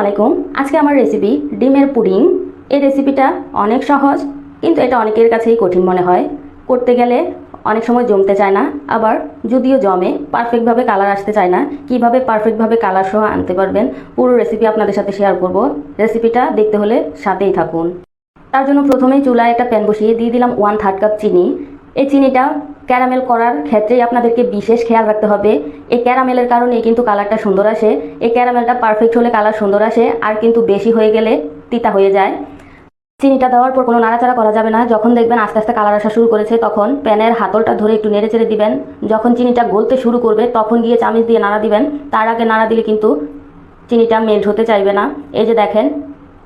আলাইকুম। আজকে আমার রেসিপি ডিমের পুডিং। এই রেসিপিটা অনেক সহজ, কিন্তু এটা অনেকের কাছেই কঠিন মনে হয়। করতে গেলে অনেক সময় জমতে চায় না, আবার যদিও জমে পারফেক্টভাবে কালার আসতে চায় না, কীভাবে পারফেক্টভাবে কালার সহ আনতে পারবেন, পুরো রেসিপি আপনাদের সাথে শেয়ার করব। রেসিপিটা দেখতে হলে সাথেই থাকুন। তার জন্য প্রথমেই চুলায় একটা প্যান বসিয়ে দিয়ে দিলাম ওয়ান থার্ড কাপ চিনি। এই চিনিটা ক্যারামেল করার ক্ষেত্রেই আপনাদেরকে বিশেষ খেয়াল রাখতে হবে। এই ক্যারামেলের কারণেই কিন্তু কালারটা সুন্দর আসে। এই ক্যারামেলটা পারফেক্ট হলে কালার সুন্দর আসে, আর কিন্তু বেশি হয়ে গেলে তিতা হয়ে যায়। চিনিটা দেওয়ার পর কোনো নাড়াচাড়া করা যাবে না। যখন দেখবেন আস্তে আস্তে কালার আসা শুরু করেছে, তখন প্যানের হাতলটা ধরে একটু নেড়ে চেড়ে দিবেন। যখন চিনিটা গলতে শুরু করবে, তখন গিয়ে চামিচ দিয়ে নাড়া দিবেন। তার আগে নাড়া দিলে কিন্তু চিনিটা মেল্ট হতে চাইবে না। এই যে দেখেন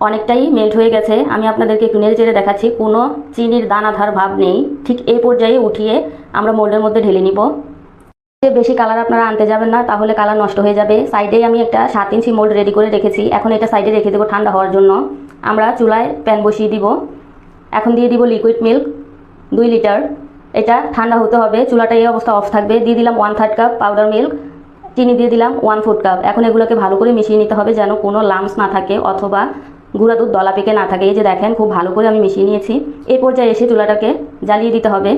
অনেকটাই মেল্ট হয়ে গেছে। আমি আপনাদেরকে একটু নেড়ে চেড়ে দেখাচ্ছি। কোনো চিনির দানাধার ভাব নেই। ঠিক এই পর্যায়ে উঠিয়ে আমরা মোল্ডের মধ্যে ঢেলে নিব। বেশি কালার আপনারা আনতে যাবেন না, তাহলে কালার নষ্ট হয়ে যাবে। সাইডেই আমি একটা সাত ইঞ্চি মোল্ড রেডি করে রেখেছি। এখন এটা সাইডে রেখে দেবো ঠান্ডা হওয়ার জন্য। আমরা চুলায় প্যান বসিয়ে দিব। এখন দিয়ে দিব লিকুইড মিল্ক দুই লিটার এটা ঠান্ডা হতে হবে। চুলাটা এই অবস্থা অফ থাকবে। দিয়ে দিলাম one third cup powder milk চিনি দিয়ে দিলাম ওয়ান ফোর্থ কাপ এখন এগুলোকে ভালো করে মিশিয়ে নিতে হবে যেন কোনো লামস না থাকে অথবা গুঁড়া দুধ দলা পেকে না থাকে। এই যে দেখেন, খুব ভালো করে আমি মিশিয়ে নিয়েছি। এই পর্যায়ে এসে চুলাটাকে জ্বালিয়ে দিতে হবে।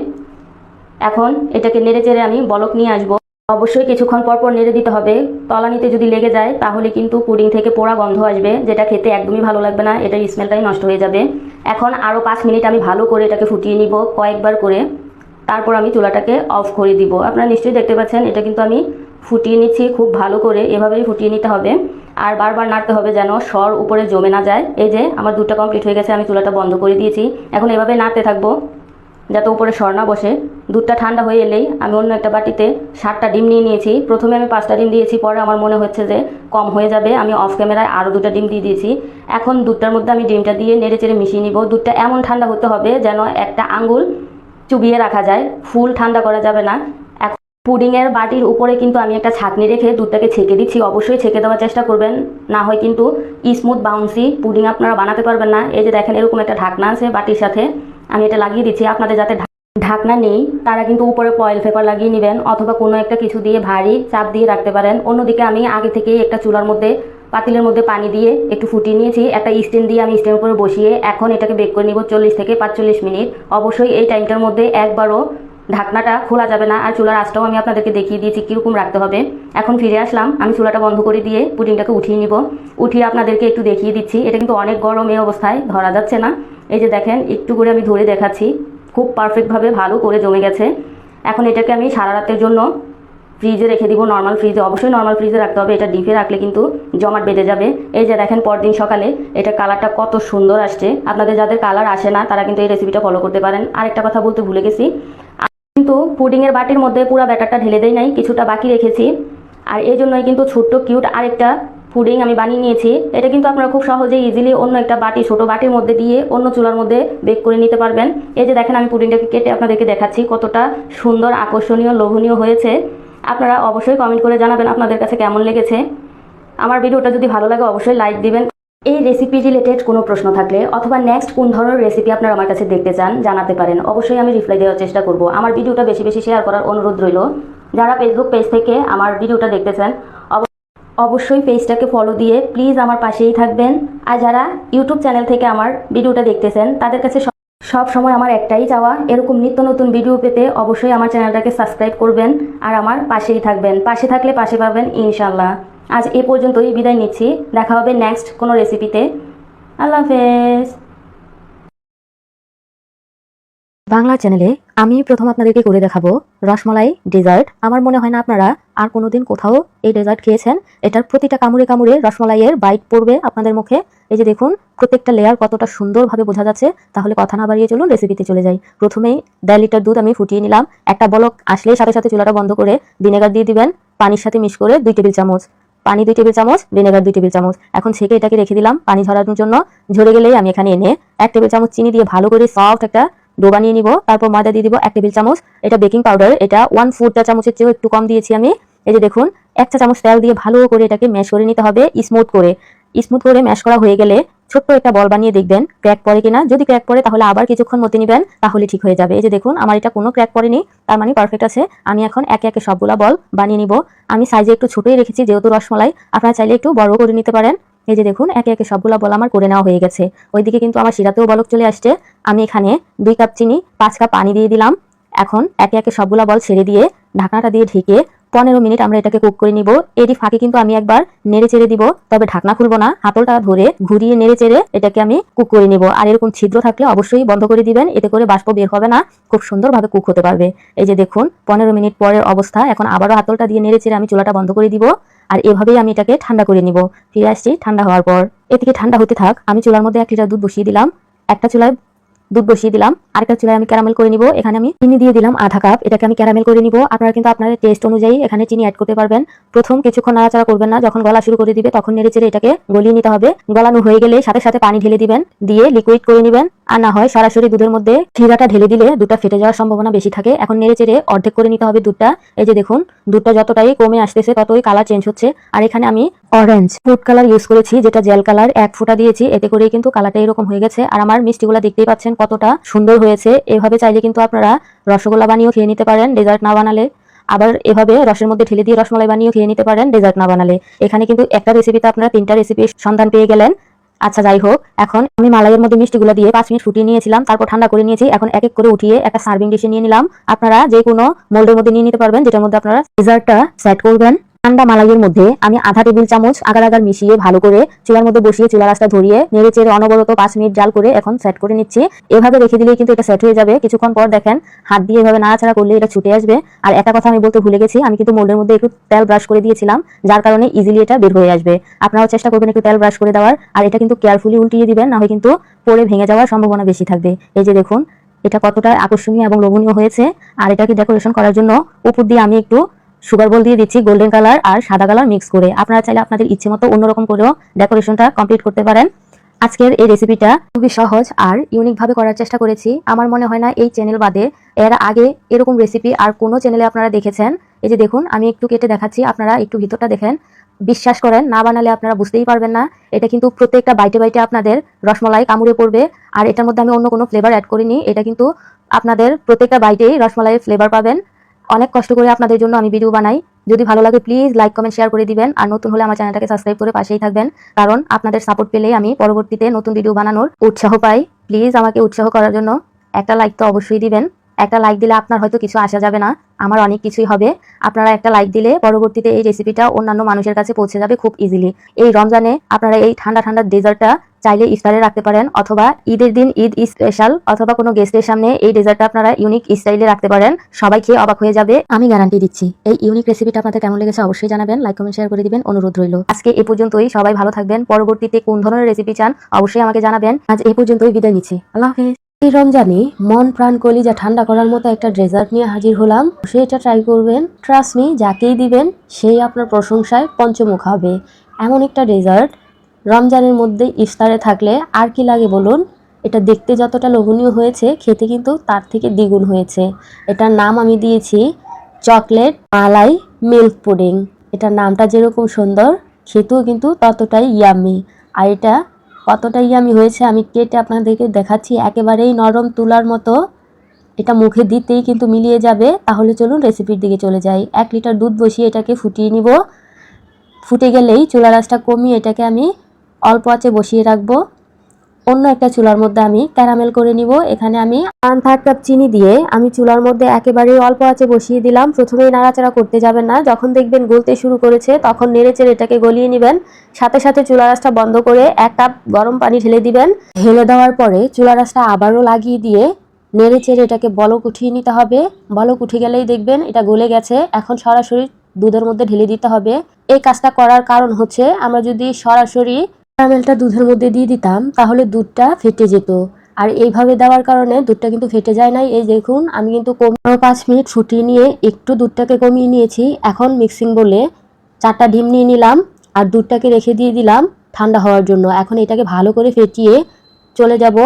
এখন এটাকে নেড়ে চেড়ে আমি বলক নিয়ে আসব। অবশ্যই কিছুক্ষণ পর পর নেড়ে দিতে হবে। তলানিতে যদি লেগে যায়, তাহলে কিন্তু পুডিং থেকে পোড়া গন্ধ আসবে, যেটা খেতে একদমই ভালো লাগবে না। এটার স্মেলটাই নষ্ট হয়ে যাবে। এখন আরও পাঁচ মিনিট আমি ভালো করে এটাকে ফুটিয়ে নিব কয়েকবার করে। তারপর আমি চুলাটাকে অফ করে দিব। আপনারা নিশ্চয়ই দেখতে পাচ্ছেন, এটা কিন্তু আমি ফুটিয়ে নিচ্ছি, খুব ভালো করে এভাবেই ফুটিয়ে নিতে হবে। আর বারবার নাড়তে হবে যেন সর উপরে জমে না যায়। এই যে, আমার দুধটা কমপ্লিট হয়ে গেছে, আমি চুলাটা বন্ধ করে দিয়েছি। এখন এভাবে নাড়তে থাকব, যাতে উপরে সর না বসে। দুধটা ঠান্ডা হয়ে এলেই আমি অন্য একটা বাটিতে সাতটা ডিম নিয়ে নিয়েছি। প্রথমে আমি পাঁচটা ডিম দিয়েছি, পরে আমার মনে হচ্ছে যে কম হয়ে যাবে। আমি অফ ক্যামেরায় আরও দুটো ডিম দিয়ে দিয়েছি। এখন দুধটার মধ্যে আমি ডিমটা দিয়ে নেড়ে চেড়ে মিশিয়ে নিব। দুধটা এমন ঠান্ডা হতে হবে যেন একটা আঙ্গুল চুবিয়ে রাখা যায়। ফুল ঠান্ডা করা যাবে না। পুডিংয়ের বাটির উপরে কিন্তু আমি একটা ছাঁকনি রেখে দুধটাকে ছেঁকে দিচ্ছি। অবশ্যই ছেঁকে দেওয়ার চেষ্টা করবেন। না হয় কিন্তু স্মুথ বাউন্সি পুডিং আপনারা বানাতে পারবেন না। এই যে দেখেন, এরকম একটা ঢাকনা আছে বাটির সাথে। আমি এটা লাগিয়ে দিচ্ছি। আপনাদের যাতে ঢাকনা নেই, তারা কিন্তু উপরে পয়েল পেপার লাগিয়ে নেবেন অথবা কোনো একটা কিছু দিয়ে ভারী চাপ দিয়ে রাখতে পারেন। অন্যদিকে আমি আগে থেকেই একটা চুলার মধ্যে, পাতিলের মধ্যে পানি দিয়ে একটু ফুটিয়ে নিয়েছি। একটা স্ট্যান্ড দিয়ে আমি স্ট্যান্ড উপরে বসিয়ে এখন এটাকে বেক করে নিব চল্লিশ থেকে পাঁচচল্লিশ মিনিট। অবশ্যই এই টাইমটার মধ্যে একবারও ঢাকনাটা খোলা যাবে না আর চুলার আঁচটাও আমি আপনাদেরকে দেখিয়ে দিয়েছি, কীরকম রাখতে হবে। এখন ফিরে আসলাম, আমি চুলাটা বন্ধ করে দিয়ে পুডিংটাকে উঠিয়ে নিব। উঠিয়ে আপনাদেরকে একটু দেখিয়ে দিচ্ছি, এটা কিন্তু অনেক গরম এই অবস্থায়, ধরা যাচ্ছে না। এই যে দেখেন, একটু করে আমি ধরে দেখাচ্ছি, খুব পারফেক্টভাবে ভালো করে জমে গেছে। এখন এটাকে আমি সারা রাতের জন্য ফ্রিজে রেখে দিব নর্মাল ফ্রিজে অবশ্যই নর্মাল ফ্রিজে রাখতে হবে, এটা ডিপে রাখলে কিন্তু জমাট বেঁধে যাবে। এই যে দেখেন, পরদিন সকালে এটা কালারটা কত সুন্দর আসছে। আপনাদের যাদের কালার আসে না, তারা কিন্তু এই রেসিপিটা ফলো করতে পারেন। আরেকটা কথা বলতে ভুলে গেছি কিন্তু পুডিংয়ের বাটির মধ্যে পুরো ব্যাটারটা ঢেলে দেই নাই, কিছুটা বাকি রেখেছি। আর এই জন্যই কিন্তু ছোট্ট, কিউট আরেকটা পুডিং আমি বানিয়ে নিয়েছি। এটা কিন্তু আপনারা খুব সহজেই ইজিলি অন্য একটা বাটি, ছোট বাটির মধ্যে দিয়ে অন্য চুলার মধ্যে বেক করে নিতে পারবেন। এই যে দেখেন আমি পুডিংটাকে কেটে আপনাদেরকে দেখাচ্ছি, কতটা সুন্দর, আকর্ষণীয়, লোভনীয় হয়েছে। আপনারা অবশ্যই কমেন্ট করে জানাবেন আপনাদের কাছে কেমন লেগেছে। আমার ভিডিওটা যদি ভালো লাগে, অবশ্যই লাইক দিবেন। এই রেসিপি রিলেটেড কোনো প্রশ্ন থাকলে অথবা নেক্সট কোন ধরনের রেসিপি আপনারা আমার কাছে দেখতে চান, জানাতে পারেন। অবশ্যই আমি রিপ্লাই দেওয়ার চেষ্টা করব। আমার ভিডিওটা বেশি বেশি শেয়ার করার অনুরোধ রইল। যারা ফেসবুক পেজ থেকে আমার ভিডিওটা দেখতে চান, অব- অবশ্যই পেজটাকে ফলো দিয়ে প্লিজ আমার পাশেই থাকবেন। আর যারা ইউটিউব চ্যানেল থেকে আমার ভিডিওটা দেখতেছেন তাদের কাছে সব- সব সময় আমার একটাই চাওয়া, এরকম নিত্য নতুন ভিডিও পেতে অবশ্যই আমার চ্যানেলটাকে সাবস্ক্রাইব করবেন আর আমার পাশেই থাকবেন। পাশে থাকলে পাশে পাবেন ইনশাল্লাহ আজ এ পর্যন্তই বিদায় নিচ্ছি। দেখা হবে নেক্সট কোনো রেসিপিতে আল্লাহ হাফেজ। বাংলা চ্যানেলে আমি প্রথম আপনাদেরকে করে দেখাবো রসমালাই ডেজার্ট আমার মনে হয় না আপনারা আর কোনোদিন কোথাও এই ডেজার্ট খেয়েছেন। এটার প্রতিটা কামড়ে কামড়ে রসমালাইয়ের বাইট পড়বে আপনাদের মুখে। এই যে দেখুন, প্রত্যেকটা লেয়ার কতটা সুন্দরভাবে বোঝা যাচ্ছে। তাহলে কথা না বাড়িয়ে চলুন রেসিপিতে চলে যাই। প্রথমেই দেড় লিটার দুধ আমি ফুটিয়ে নিলাম। একটা বলক আসলেই সাথে সাথে চুলাটা বন্ধ করে ভিনেগার দিয়ে দিবেন। পানির সাথে মিশ করে দুই টেবিল চামচ। পানি দুই টেবিল চামচ ভিনেগার দুই টেবিল চামচ। এখন ছেঁকে এটাকে রেখে দিলাম পানি ঝরানোর জন্য। ঝরে গেলেই আমি এখানে এনে এক টেবিল চামচ চিনি দিয়ে ভালো করে সফট একটা ডো বানিয়ে নিব। তারপর ময়দা দিয়ে দিব এক টেবিল চামচ। এটা বেকিং পাউডার এটা ওয়ান ফোর চা চামচের চেয়েও একটু কম দিয়েছি আমি। এই যে দেখুন, এক চা চামচ তেল দিয়ে ভালো করে এটাকে ম্যাশ করে নিতে হবে স্মুথ করে। স্মুথ করে ম্যাশ করা হয়ে গেলে ছোট্ট একটা বল বানিয়ে দেখবেন ক্র্যাক পরে কিনা। যদি ক্র্যাক পরে তাহলে আবার কিছুক্ষণ মতে নেবেন, তাহলে ঠিক হয়ে যাবে। এই যে দেখুন, আমার এটা কোনো ক্র্যাক পড়েনি, তার মানে পারফেক্ট আছে। আমি এখন একে একে সবগুলা বল বানিয়ে নিব। আমি সাইজে একটু ছোটই রেখেছি, যেহেতু রসমালাই। আপনারা চাইলে একটু বড় করে নিতে পারেন। এই যে দেখুন, একে একে সবগুলা বল আমার করে নেওয়া হয়ে গেছে। ওইদিকে কিন্তু আমার শিরাতেও বলক চলে আসছে। আমি এখানে দুই কাপ চিনি, পাঁচ কাপ পানি দিয়ে দিলাম। এখন একে একে সবগুলা বল ছেড়ে দিয়ে ঢাকনাটা দিয়ে ঢেকে পনেরো মিনিট আমরা এটাকে কুক করে নিব। এরই ফাঁকে কিন্তু আমি একবার নেড়ে চেড়ে দিব, তবে ঢাকনা খুলবো না। হাতলটা ধরে ঘুরিয়ে নেড়ে চেড়ে এটাকে আমি কুক করে নিব। আর এরকম ছিদ্র থাকলে অবশ্যই বন্ধ করে দিবেন, এতে করে বাষ্প বের হবে না, খুব সুন্দরভাবে কুক হতে পারবে। এই যে দেখুন, পনেরো মিনিট পরের অবস্থা। এখন আবারও হাতলটা দিয়ে নেড়ে চেড়ে আমি চুলাটা বন্ধ করে দিব। আর এভাবেই আমি এটাকে ঠান্ডা করে নিব। ফিরে আসছি ঠান্ডা হওয়ার পর। এ থেকে ঠান্ডা হতে থাক। আমি চুলার মধ্যে এক লিটার দুধ বসিয়ে দিলাম। একটা চুলায় দুধ বসিয়ে দিলাম। আরেকটা চুলায় আমি ক্যারামেল করে নিব। এখানে আমি চিনি দিয়ে দিলাম আধা কাপ এটাকে আমি ক্যারামেল করে নিব। আপনারা কিন্তু আপনাদের টেস্ট অনুযায়ী এখানে চিনি অ্যাড করতে পারবেন। প্রথম কিছুক্ষণ নাড়াচাড়া করবেন না। যখন গলা শুরু করে দিবে, তখন নেড়ে চেড়ে এটাকে গলিয়ে নিতে হবে। গলানো হয়ে গেলে সাথে সাথে পানি ঢেলে দিবেন। দিয়ে লিকুইড করে নেবেন। আর না হয় সরাসরি দুধের মধ্যে ক্ষীরাটা ঢেলে দিলে দুধটা ফেটে যাওয়ার সম্ভাবনা বেশি থাকে। এখন নেড়ে চেড়ে অর্ধেক করে নিতে হবে দুধটা। এই যে দেখুন, দুধটা যতটাই কমে আসতেছে, ততই কালার চেঞ্জ হচ্ছে। আর এখানে আমি অরেঞ্জ ফুড কালার ইউজ করেছি, যেটা জেল কালার এক ফোঁটা দিয়েছি। এতে করেই কিন্তু কালারটা এরকম হয়ে গেছে। আর আমার মিষ্টিগুলো দেখতেই পাচ্ছেন কতটা সুন্দর হয়েছে এভাবে চাইলে কিন্তু আপনারা রসগোল্লা বানিয়েও খেয়ে নিতে পারেন ডেজার্ট না বানালে। আবার এভাবে রসের মধ্যে ঢেলে দিয়ে রসমালাই বানিয়েও খেয়ে নিতে পারেন ডেজার্ট না বানালে। এখানে কিন্তু একটা রেসিপিতে আপনারা তিনটা রেসিপির সন্ধান পেয়ে গেলেন। আচ্ছা যাই হোক, এখন আমি মালাইয়ের মধ্যে মিষ্টিগুলো দিয়ে পাঁচ মিনিট ফুটিয়ে নিয়েছিলাম, তারপর ঠান্ডা করে নিয়েছি, এখন এক এক করে উঠিয়ে একটা সার্ভিং ডিশে নিয়ে নিলাম। আপনারা যে কোনো মোল্ডের মধ্যে নিয়ে নিতে পারবেন, যেটার মধ্যে আপনারা ডেজার্টটা সেট করবেন। ঠান্ডা মালাইয়ের মধ্যে আমি আধা টেবিল চামচ আগার আগার মিশিয়ে ভালো করে চুলার মধ্যে বসিয়ে চুলা রাস্তা ধরিয়ে নেড়ে চেড়ে অনবরত পাঁচ মিনিট জাল করে এখন সেট করে নিচ্ছি। এভাবে রেখে দিলেই কিন্তু এটা সেট হয়ে যাবে। কিছুক্ষণ পর দেখেন হাত দিয়ে এভাবে নাড়াচাড়া করলে এটা ছুটে আসবে। আর একটা কথা আমি বলতে ভুলে গেছি, আমি কিন্তু মোল্ডের মধ্যে একটু তেল ব্রাশ করে দিয়েছিলাম, যার কারণে ইজিলি এটা বের হয়ে আসবে। আপনারাও চেষ্টা করবেন একটু তেল ব্রাশ করে দেওয়ার, আর এটা কিন্তু কেয়ারফুলি উল্টিয়ে দিবেন না হয় কিন্তু পরে ভেঙে যাওয়ার সম্ভাবনা বেশি থাকবে। এই যে দেখুন, এটা কতটা আকর্ষণীয় এবং লোভনীয় হয়েছে। আর এটাকে ডেকোরেশন করার জন্য উপর দিয়ে আমি একটু সুগার বল দিয়ে দিচ্ছি গোল্ডেন কালার আর সাদা কালার মিক্স করে। আপনারা চাইলে আপনাদের ইচ্ছে মতো অন্যরকম করেও ডেকোরেশনটা কমপ্লিট করতে পারেন। আজকের এই রেসিপিটা খুবই সহজ আর ইউনিক ভাবে করার চেষ্টা করেছি। আমার মনে হয় না এই চ্যানেল বাদে এর আগে এরকম রেসিপি আর কোনো চ্যানেলে আপনারা দেখেছেন। এই যে দেখুন, আমি একটু কেটে দেখাচ্ছি, আপনারা একটু ভিতরটা দেখেন। বিশ্বাস করেন, না বানালে আপনারা বুঝতেই পারবেন না। এটা কিন্তু প্রত্যেকটা বাইটে বাইটে আপনাদের রসমালাই কামড়ে পড়বে। আর এটার মধ্যে আমি অন্য কোনো ফ্লেভার অ্যাড করিনি। এটা কিন্তু আপনাদের প্রত্যেকটা বাইটেই রসমালাইয়ের ফ্লেভার পাবেন। অনেক কষ্ট করে আপনাদের জন্য আমি ভিডিও বানাই। যদি ভালো লাগে প্লিজ লাইক কমেন্ট শেয়ার করে দিবেন। আর নতুন হলে আমার চ্যানেলটাকে সাবস্ক্রাইব করে পাশেই থাকবেন। কারণ আপনাদের সাপোর্ট পেলেই আমি পরবর্তীতে নতুন ভিডিও বানানোর উৎসাহ পাই। প্লিজ আমাকে উৎসাহ করার জন্য একটা লাইক তো অবশ্যই দিবেন। একটা লাইক দিলে আপনার হয়তো কিছু আসা যাবে না। আমার অনেক কিছুই হবে। আপনারা একটা লাইক দিলে পরবর্তীতে এই রেসিপিটা অন্যান্য মানুষের কাছে পৌঁছে যাবে খুব ইজিলি এই রমজানে আপনারা এই ঠান্ডা ঠান্ডা ডেজার্টটা চাইলে ইফতারে রাখতে পারেন অথবা ঈদের দিন ঈদ স্পেশাল অথবা কোনো গেস্টের সামনে এই ডেজার্টটা আপনারা ইউনিক স্টাইলে রাখতে পারেন। সবাই খেয়ে অবাক হয়ে যাবে। আমি গ্যারান্টি দিচ্ছি, এই ইউনিক রেসিপিটা আপনাদের কেমন লেগেছে অবশ্যই জানাবেন লাইক কমেন্ট শেয়ার করে দিবেন, অনুরোধ রইল। আজকে এ পর্যন্তই, সবাই ভালো থাকবেন। পরবর্তীতে কোন ধরনের রেসিপি চান অবশ্যই আমাকে জানাবেন। আজ এ পর্যন্তই বিদায় নিচ্ছি। আল্লাহ হাফেজ। এই রমজানে মন প্রাণ কলিজা ঠান্ডা করার মতো একটা ডেজার্ট নিয়ে হাজির হলাম। সেটা ট্রাই করবেন। ট্রাস্ট মি যাকেই দিবেন, সেই আপনার প্রশংসায় পঞ্চমুখ হবে। এমন একটা ডেজার্ট রমজানের মধ্যে ইফতারে থাকলে আর কি লাগে বলুন? এটা দেখতে যতটা লোভনীয় হয়েছে, খেতে কিন্তু তার থেকে দ্বিগুণ হয়েছে। এটার নাম আমি দিয়েছি চকলেট মালাই মিল্ক পুডিং। এটার নামটা যেরকম সুন্দর, খেতেও কিন্তু ততটাই ইয়ামি আর এটা কতটা ইয়ামি হয়েছে আমি কেটে আপনাদেরকে দেখাচ্ছি, একেবারেই নরম তুলার মতো। এটা মুখে দিতেই কিন্তু মিলিয়ে যাবে। তাহলে চলুন রেসিপির দিকে চলে যাই। এক লিটার দুধ বসিয়ে এটাকে ফুটিয়ে নিব। ফুটে গেলেই চুলা রাসটা কমিয়ে এটাকে আমি অল্প আঁচে বসিয়ে রাখব। অন্য একটা চুলার মধ্যে আমি ক্যারামেল করে নিব। এখানে আমি ওয়ান থার্ড কাপ চিনি দিয়ে আমি চুলার মধ্যে একেবারেই অল্প আঁচে বসিয়ে দিলাম। প্রথমেই নাড়াচাড়া করতে যাবেন না। যখন দেখবেন গলতে শুরু করেছে, তখন নেড়েচেড়ে এটাকে গলিয়ে নেবেন। সাথে সাথে চুলা রাসটা বন্ধ করে এক কাপ গরম পানি ঢেলে দিবেন। ঢেলে দেওয়ার পরে চুলা রাসটা আবারও লাগিয়ে দিয়ে নেড়ে চেড়ে এটাকে বলক উঠিয়ে নিতে হবে। বলক উঠে গেলেই দেখবেন এটা গলে গেছে। এখন সরাসরি দুধের মধ্যে ঢেলে দিতে হবে। এই কাজটা করার কারণ হচ্ছে আমরা যদি সরাসরি ক্যারামেলটা দুধের মধ্যে দিয়ে দিতাম, তাহলে দুধটা ফেটে যেত। আর এইভাবে দেওয়ার কারণে দুধটা কিন্তু ফেটে যায় নাই। এই দেখুন, আমি কিন্তু কমিয়ে পাঁচ মিনিট ফুটিয়ে নিয়ে একটু দুধটাকে কমিয়ে নিয়েছি। এখন মিক্সিং বলে চারটা ডিম নিয়ে নিলাম আর দুধটাকে রেখে দিয়ে দিলাম ঠান্ডা হওয়ার জন্য। এখন এটাকে ভালো করে ফেটিয়ে চলে যাব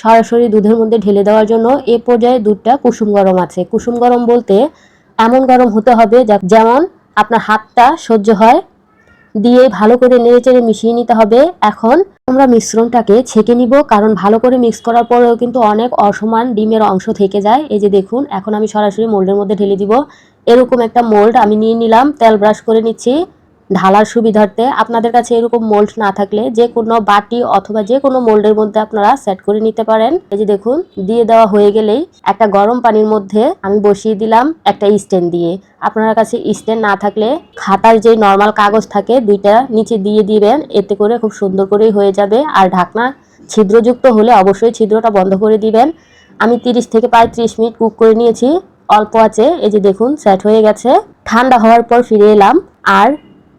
সরাসরি দুধের মধ্যে ঢেলে দেওয়ার জন্য। এ পর্যায়ে দুধটা কুসুম গরম আছে। কুসুম গরম বলতে এমন গরম হতে হবে যেমন আপনার হাতটা সহ্য হয় দিয়ে ভালো করে নেড়ে চেড়ে মিশিয়ে নিতে হবে। এখন আমরা মিশ্রণটাকে ছেঁকে নিব, কারণ ভালো করে মিক্স করার পরেও কিন্তু অনেক অসমান ডিমের অংশ থেকে যায়। এই যে দেখুন, এখন আমি সরাসরি মোল্ডের মধ্যে ঢেলে দিব। এরকম একটা মোল্ড আমি নিয়ে নিলাম, তেল ব্রাশ করে নিচ্ছি। ঢালার সুবিধার্থে আপনাদের কাছে এরকম মোল্ড না থাকলে যে কোনো বাটি অথবা যে কোনো মোল্ডের মধ্যে আপনারা সেট করে নিতে পারেন। এই যে দেখুন, দিয়ে দেওয়া হয়ে গেলেই একটা গরম পানির মধ্যে আমি বসিয়ে দিলাম একটা স্ট্যান্ড দিয়ে। আপনার কাছে স্ট্যান্ড না থাকলে খাতার যে নর্মাল কাগজ থাকে দুইটা নিচে দিয়ে দিবেন, এতে করে খুব সুন্দর করেই হয়ে যাবে। আর ঢাকনা ছিদ্রযুক্ত হলে অবশ্যই ছিদ্রটা বন্ধ করে দিবেন। আমি তিরিশ থেকে পঁয়ত্রিশ মিনিট কুক করে নিয়েছি। অল্প আছে, এই যে দেখুন সেট হয়ে গেছে। ঠান্ডা হওয়ার পর ফিরে এলাম। আর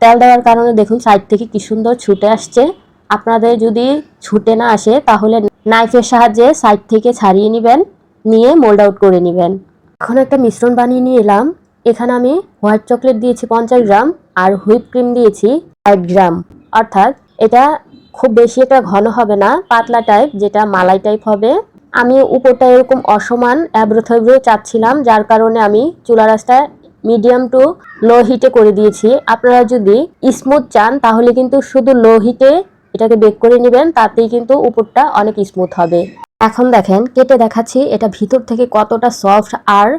তেল দেওয়ার কারণে দেখুন সাইড থেকে কি সুন্দর ছুটে আসছে। আপনাদের যদি ছুটে না আসে, তাহলে নাইফের সাহায্যে সাইড থেকে ছাড়িয়ে নেবেন, নিয়ে মোল্ড আউট করে নেবেন। এখন একটা মিশ্রণ বানিয়ে নিয়ে এলাম। এখানে আমি হোয়াইট চকলেট দিয়েছি পঞ্চাশ গ্রাম আর হুইপ ক্রিম দিয়েছি ষাট গ্রাম। অর্থাৎ এটা খুব বেশি এটা ঘন হবে না, পাতলা টাইপ যেটা মালাই টাইপ হবে। আমি উপরটা এরকম অসমান অ্যাব্রো চাচ্ছিলাম, যার কারণে আমি চুলা রাস্তা মিডিয়াম টু লো হিটে করে দিয়েছি। আপনারা যদি স্মুথ চান, তাহলে কিন্তু শুধু লো হিটে এটাকে বেক করে নেবেন, তাতেই কিন্তু উপরটা অনেক স্মুথ হবে। এখন দেখেন, কেটে দেখাচ্ছি এটা ভিতর থেকে কতটা সফট আর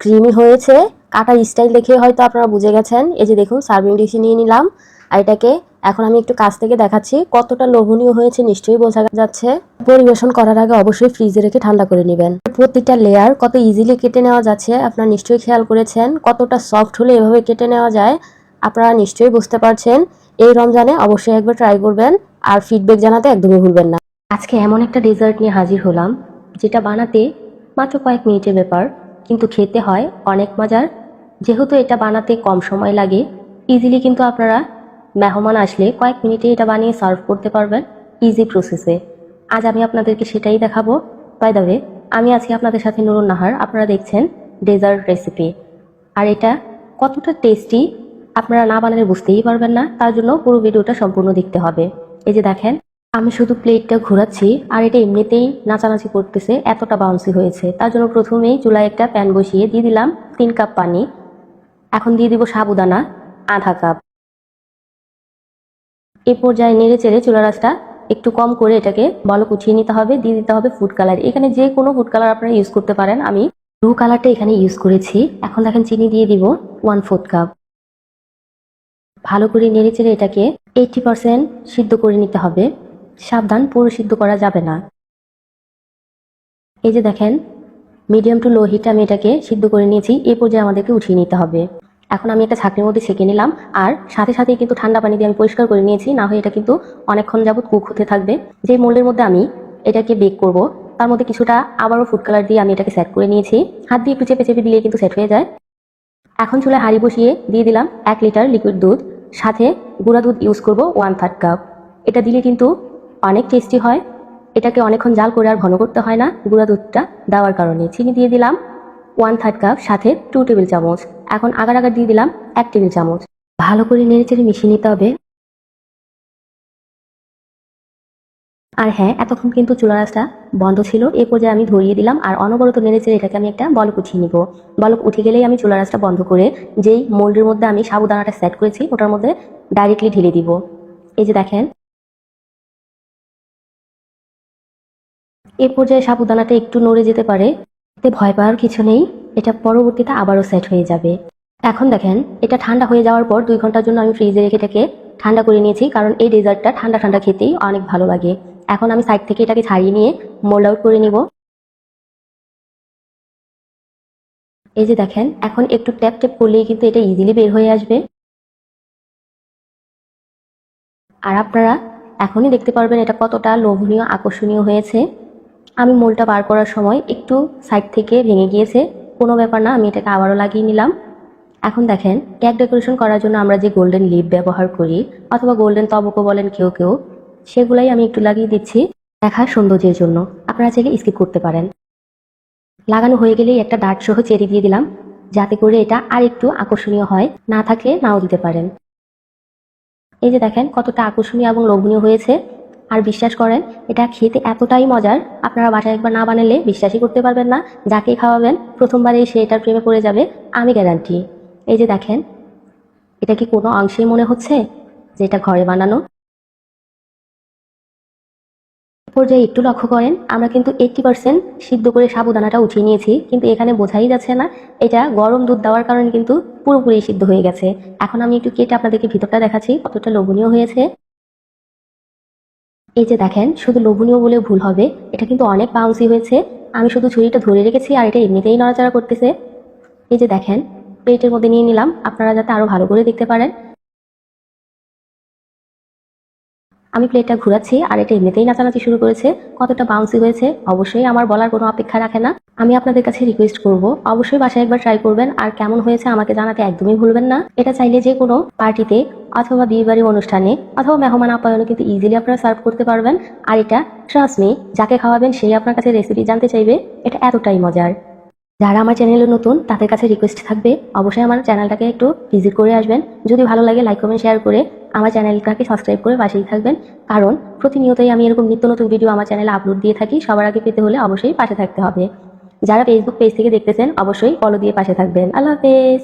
ক্রিমি হয়েছে। কাটার স্টাইল দেখে হয়তো আপনারা বুঝে গেছেন। এই যে দেখুন সার্ভিং ডিশে নিয়ে নিলাম। আর এটাকে এখন আমি একটু কাছ থেকে দেখাচ্ছি কতটা লোভনীয় হয়েছে, নিশ্চয়ই বোঝা যাচ্ছে। পরিবেশন করার আগে অবশ্যই ফ্রিজে রেখে ঠান্ডা করে নেবেন। প্রত্যেকটা লেয়ার কত ইজিলি কেটে নেওয়া যাচ্ছে, আপনারা নিশ্চয়ই খেয়াল করেছেন কতটা সফট হলে এভাবে কেটে নেওয়া যায়, আপনারা নিশ্চয়ই বুঝতে পারছেন। এই রমজানে অবশ্যই একবার ট্রাই করবেন, আর ফিডব্যাক জানাতে একদমই ভুলবেন না। আজকে এমন একটা ডেজার্ট নিয়ে হাজির হলাম, যেটা বানাতে মাত্র কয়েক মিনিটের ব্যাপার, কিন্তু খেতে হয় অনেক মজার। যেহেতু এটা বানাতে কম সময় লাগে ইজিলি কিন্তু আপনারা মেহমান আসলে কয়েক মিনিটে এটা বানিয়ে সার্ভ করতে পারবেন ইজি প্রসেসে আজ আমি আপনাদেরকে সেটাই দেখাবো। বাই দ্য ওয়ে আমি আজকে আপনাদের সাথে নুরুন নাহার। আপনারা দেখছেন ডেজার্ট রেসিপি আর এটা কতটা টেস্টি আপনারা না বানালে বুঝতেই পারবেন না। তার জন্য পুরো ভিডিওটা সম্পূর্ণ দেখতে হবে। এই যে দেখেন, আমি শুধু প্লেটটা ঘোরাচ্ছি, আর এটা এমনিতেই নাচানাচি করতেছে, এতটা বাউন্সি হয়েছে। তার জন্য প্রথমেই চুলায় একটা প্যান বসিয়ে দিয়ে দিলাম তিন কাপ পানি। এখন দিয়ে দিব সাবুদানা, আধা কাপ এ পর্যায়ে নেড়ে চেড়ে চুলা রাসটা একটু কম করে এটাকে বলক উঠিয়ে নিতে হবে, দিয়ে দিতে হবে ফুড কালার এখানে যে কোনো ফুড কালার আপনারা ইউজ করতে পারেন। আমি ব্লু কালারটা এখানে ইউজ করেছি। এখন দেখেন চিনি দিয়ে দিব ওয়ান ফোর্থ কাপ ভালো করে নেড়ে চেড়ে এটাকে এইটটি পারসেন্ট সিদ্ধ করে নিতে হবে। সাবধান, পুরো সিদ্ধ করা যাবে না। এই যে দেখেন মিডিয়াম টু লো হিটে আমি এটাকে সিদ্ধ করে নিয়েছি। এই পর্যায়ে আমাদেরকে উঠিয়ে নিতে হবে। এখন আমি একটা ছাঁকনির মধ্যে ছেঁকে নিলাম, আর সাথে সাথে কিন্তু ঠান্ডা পানি দিয়ে আমি পরিষ্কার করে নিয়েছি, না হয় এটা কিন্তু অনেকক্ষণ যাবত কুক হতে থাকবে। যে মোল্ডের মধ্যে আমি এটাকে বেক করব, তার মধ্যে কিছুটা আবারও ফুড কালার দিয়ে আমি এটাকে সেট করে নিয়েছি। হাত দিয়ে একটু চেপে চেপে দিলে কিন্তু সেট হয়ে যায়। এখন চুলায় হাঁড়ি বসিয়ে দিয়ে দিলাম এক লিটার লিকুইড দুধ, সাথে গুঁড়া দুধ ইউজ করব ওয়ান থার্ড কাপ এটা দিলে কিন্তু অনেক টেস্টি হয়। এটাকে অনেকক্ষণ জাল করে আর ঘন করতে হয় না, গুঁড়া দুধটা দেওয়ার কারণে। চিনি দিয়ে দিলাম ওয়ান থার্ড কাপ সাথে টু টেবিল চামচ। এখন আগার আগার দিয়ে দিলাম এক টেবিল চামচ। ভালো করে নেড়ে চেড়ে মিশিয়ে নিতে হবে। আর হ্যাঁ এতক্ষণ কিন্তু চুলা রাসটা বন্ধ ছিল। এ পর্যায়ে আমি ধরিয়ে দিলাম আর অনবরত নেড়ে চেড়ে এটাকে আমি একটা বলক উঠিয়ে নিব। বলক উঠে গেলেই আমি চুলা রাসটা বন্ধ করে যেই মোল্ডের মধ্যে আমি সাবুদানাটা সেট করেছি, ওটার মধ্যে ডাইরেক্টলি ঢেলে দিব। এই যে দেখেন। এ পর্যায়ে সাবুদানাটা একটু নড়ে যেতে পারে। এতে ভয় পাওয়ার কিছু নেই, এটা পরবর্তীতে আবারও সেট হয়ে যাবে। এখন দেখেন, এটা ঠান্ডা হয়ে যাওয়ার পর দুই ঘণ্টার জন্য আমি ফ্রিজে রেখে এটাকে ঠান্ডা করে নিয়েছি, কারণ এই ডেজার্টটা ঠান্ডা ঠান্ডা খেতেই অনেক ভালো লাগে। এখন আমি সাইড থেকে এটাকে ছাড়িয়ে নিয়ে মোল্ড আউট করে নিব। এই যে দেখেন, এখন একটু ট্যাপ ট্যাপ করলেই কিন্তু এটা ইজিলি বের হয়ে আসবে। আর আপনারা এখনই দেখতে পারবেন এটা কতটা লোভনীয়, আকর্ষণীয় হয়েছে। আমি মোলটা বার করার সময় একটু সাইড থেকে ভেঙে গিয়েছে। কোনো ব্যাপার না, আমি এটাকে আবারও লাগিয়ে নিলাম। এখন দেখেন কেক ডেকোরেশন করার জন্য আমরা যে গোল্ডেন লিপ ব্যবহার করি, অথবা গোল্ডেন তবকও বলেন কেউ কেউ, সেগুলাই আমি একটু লাগিয়ে দিচ্ছি দেখার সৌন্দর্যের জন্য। আপনারা চাইলে স্কিপ করতে পারেন। লাগানো হয়ে গেলেই একটা ডার্ট সহ চেরি দিয়ে দিলাম, যাতে করে এটা আর একটু আকর্ষণীয় হয়। না থাকলে নাও দিতে পারেন। এই যে দেখেন, কতটা আকর্ষণীয় এবং লোভনীয় হয়েছে। আর বিশ্বাস করেন, এটা খেতে এতটাই মজার, আপনারা বাসায় একবার না বানালে বিশ্বাসই করতে পারবেন না, যাকে খাওয়াবেন, প্রথমবারেই সে এটার প্রেমে পড়ে যাবে, আমি গ্যারান্টি এই যে দেখেন, এটা কি কোনো অংশেই মনে হচ্ছে যে এটা ঘরে বানানো? পর্যায়ে একটু লক্ষ্য করেন, আমরা কিন্তু এইটটি পার্সেন্ট সিদ্ধ করে সাবুদানাটা উঠিয়ে নিয়েছি, কিন্তু এখানে বোঝাই যাচ্ছে না, এটা গরম দুধ দেওয়ার কারণে কিন্তু পুরোপুরি সিদ্ধ হয়ে গেছে। এখন আমি একটু কেটে আপনাদেরকে ভিতরটা দেখাচ্ছি, কতটা লোভনীয় হয়েছে। এই যে দেখেন, শুধু লোভনীয় বলে ভুল হবে, এটা কিন্তু অনেক বাউন্সি হয়েছে। আমি শুধু ছুরিটা ধরে রেখেছি আর এটা এমনিতেই নড়াচড়া করতেছে। এই যে দেখেন প্লেটের মধ্যে নিয়ে নিলাম, আপনারা যাতে আরও ভালো করে দেখতে পারেন। আমি প্লেটটা ঘুরাচ্ছি আর এটা এমনিতেই নাচানাচি শুরু করেছে। কতটা বাউন্সি হয়েছে, অবশ্যই আমার বলার কোনো অপেক্ষা রাখে না। আমি আপনাদের কাছে রিকোয়েস্ট করব, অবশ্যই বাসায় একবার ট্রাই করবেন আর কেমন হয়েছে আমাকে জানাতে একদমই ভুলবেন না। এটা চাইলে যে কোনো পার্টিতে অথবা বিয়েবাড়ি অনুষ্ঠানে অথবা মেহমান আপ্যায়নে কিন্তু ইজিলি আপনারা সার্ভ করতে পারবেন। আর এটা ট্রাস্ট মি যাকে খাওয়াবেন সেই আপনার কাছে রেসিপি জানতে চাইবে। এটা এতটাই মজার। যারা আমার চ্যানেলে নতুন, তাদের কাছে রিকোয়েস্ট থাকবে, অবশ্যই আমার চ্যানেলটাকে একটু ভিজিট করে আসবেন। যদি ভালো লাগে লাইক কমেন্ট শেয়ার করে আমার চ্যানেলটাকে সাবস্ক্রাইব করে পাশেই থাকবেন। কারণ প্রতিনিয়তই আমি এরকম নিত্য নতুন ভিডিও আমার চ্যানেলে আপলোড দিয়ে থাকি, সবার আগে পেতে হলে অবশ্যই পাশে থাকতে হবে। যারা ফেসবুক পেজ থেকে দেখতেছেন, অবশ্যই ফলো দিয়ে পাশে থাকবেন। আল্লাহ হাফেজ!